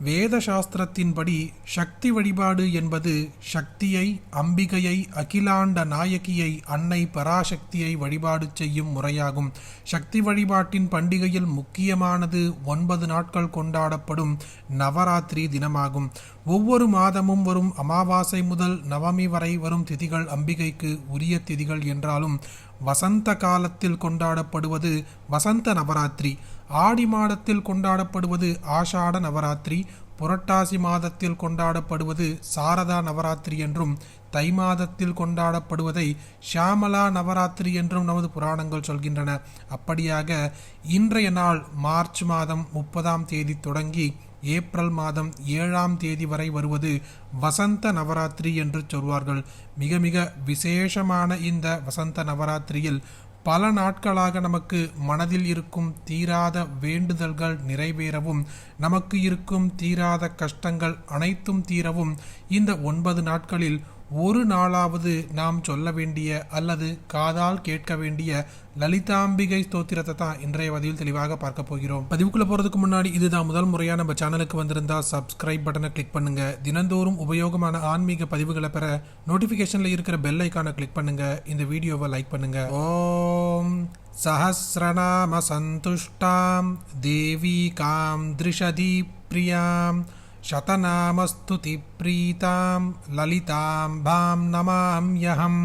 வேத சாஸ்திரத்தின்படி சக்தி வழிபாடு என்பது சக்தியை அம்பிகையை அகிலாண்ட நாயகியை அன்னை பராசக்தியை வழிபாடு செய்யும் முறையாகும். சக்தி வழிபாட்டின் பண்டிகையில் முக்கியமானது ஒன்பது நாட்கள் கொண்டாடப்படும் நவராத்திரி தினமாகும். ஒவ்வொரு மாதமும் வரும் அமாவாசை முதல் நவமி வரை வரும் திதிகள் அம்பிகைக்கு உரிய திதிகள் என்றாலும் வசந்த காலத்தில் கொண்டாடப்படுவது வசந்த நவராத்திரி ஆடி மாதத்தில் கொண்டாடப்படுவது ஆஷாட நவராத்திரி புரட்டாசி மாதத்தில் கொண்டாடப்படுவது சாரதா நவராத்திரி என்றும் தை மாதத்தில் கொண்டாடப்படுவதை ஷியாமலா நவராத்திரி என்றும் நமது புராணங்கள் சொல்கின்றன. அப்படியாக இன்றைய நாள் மார்ச் மாதம் முப்பதாம் தேதி தொடங்கி ஏப்ரல் மாதம் ஏழாம் தேதி வரை வருவது வசந்த நவராத்திரி என்று சொல்வார்கள். மிக மிக விசேஷமான இந்த வசந்த நவராத்திரியில் பல நாட்களாக நமக்கு மனதில் இருக்கும் தீராத வேண்டுதல்கள் நிறைவேறவும் நமக்கு இருக்கும் தீராத கஷ்டங்கள் அனைத்தும் தீரவும் இந்த ஒன்பது நாட்களில் ஒரு நாளாவது நாம் சொல்ல வேண்டிய அல்லது காதால் கேட்க வேண்டிய லலிதாம்பிகை ஸ்தோத்திரத்தை தான் இன்றைய பதிவில் தெளிவாக பார்க்க போகிறோம். பதிவுக்குள்ள போறதுக்கு முன்னாடி இதுதான் முதல் முறையாக நம்ம சேனலுக்கு வந்திருந்தா சப்ஸ்கிரைப் பட்டனை கிளிக் பண்ணுங்க. தினந்தோறும் உபயோகமான ஆன்மீக பதிவுகளை பெற நோட்டிபிகேஷன்ல இருக்கிற பெல் ஐக்கானை கிளிக் பண்ணுங்க. இந்த வீடியோவை லைக் பண்ணுங்க. ஓம் சஹசிரநாம சந்துஷ்டாம் தேவீகாம் திருஷதி பிரியாம். शतनामस्तुतिप्रीतां ललिताम्भां नमाम्यहं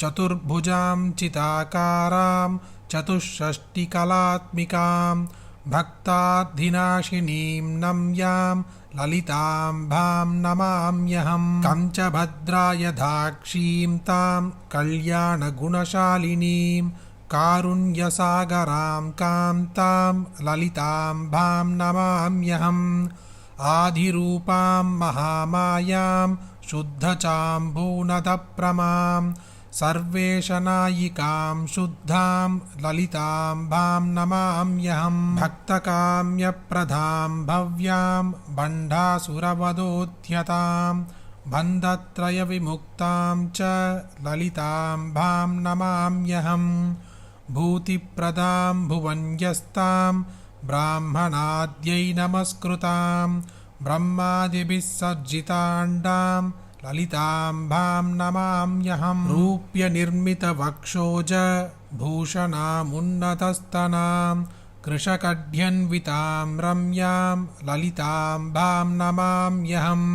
चतुर्भुजां चिताकारां चतुष्षष्टिकलात्मिकां भक्ताधिनाशिनीं नम्यां ललिताम्भां नमाम्यहं दाक्षीं तां कल्याणगुणशालिनीं कारुण्यसागरां कान्तां ललिताम्भां नमाम्यहम् आधिरूपां महामायां शुद्धचाम्बूनदप्रमां सर्वेशनायिकां शुद्धां ललिताम्भां नमाम्यहं भक्तकाम्यप्रधां भव्यां बण्ढासुरवदोद्यतां बन्धत्रयविमुक्तां च ललिताम्भां नमाम्यहम् भूतिप्रदां भुवन्यस्तां ब्राह्मणाद्यै नमस्कृतां ब्रह्मादिभिः सज्जिताण्डां ललिताम्भां नमाम्यहं रूप्यनिर्मितवक्षोज भूषणामुन्नतस्तनां कृशकढ्यन्वितां रम्यां ललिताम्भां नमाम्यहम्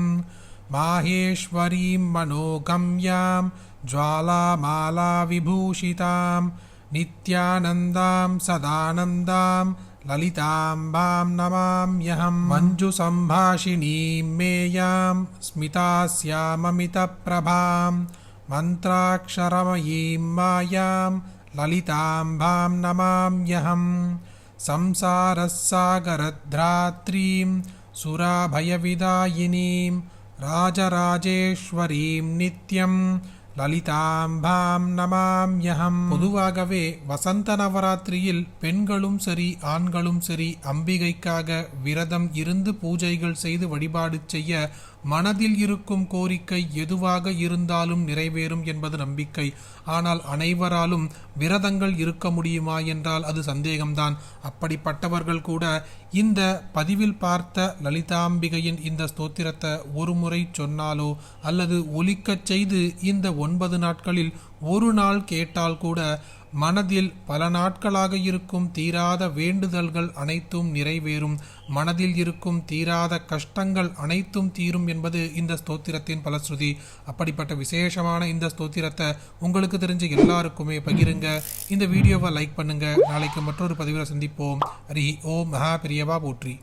माहेश्वरीं मनोगम्यां ज्वालामालाविभूषितां नित्यानन्दां सदानन्दां ललिताम्बां नमाम्यहं मञ्जुसम्भाषिणीं मेयां स्मितास्याममितप्रभां मन्त्राक्षरमयीं मायां ललिताम्बां नमाम्यहं संसारस्सागरध्रात्रीं सुराभयविदायिनीं राजराजेश्वरीं नित्यं லலிதாம்பாம் நமாம்யகம் பொதுவாகவே வசந்த நவராத்திரியில் பெண்களும் சரி ஆண்களும் சரி அம்பிகைக்காக விரதம் இருந்து பூஜைகள் செய்து வழிபாடு செய்ய மனதில் இருக்கும் கோரிக்கை எதுவாக இருந்தாலும் நிறைவேறும் என்பது நம்பிக்கை. ஆனால் அனைவராலும் விரதங்கள் இருக்க முடியுமா என்றால் அது சந்தேகம்தான். அப்படிப்பட்டவர்கள் கூட இந்த பதிவில் பார்த்த லலிதாம்பிகையின் இந்த ஸ்தோத்திரத்தை ஒரு முறை சொன்னாலோ அல்லது ஒலிக்கச் செய்து இந்த ஒன்பது நாட்களில் ஒரு நாள் கேட்டால் கூட மனதில் பல நாட்களாக இருக்கும் தீராத வேண்டுதல்கள் அனைத்தும் நிறைவேறும். மனதில் இருக்கும் தீராத கஷ்டங்கள் அனைத்தும் தீரும் என்பது இந்த ஸ்தோத்திரத்தின் பலஸ்ருதி அப்படிப்பட்ட விசேஷமான இந்த ஸ்தோத்திரத்தை உங்களுக்கு தெரிஞ்ச எல்லாருக்குமே பகிருங்க. இந்த வீடியோவை லைக் பண்ணுங்க. நாளைக்கு மற்றொரு பதிவில் சந்திப்போம். ஹரி ஓம். மகா பிரியவா போற்றி.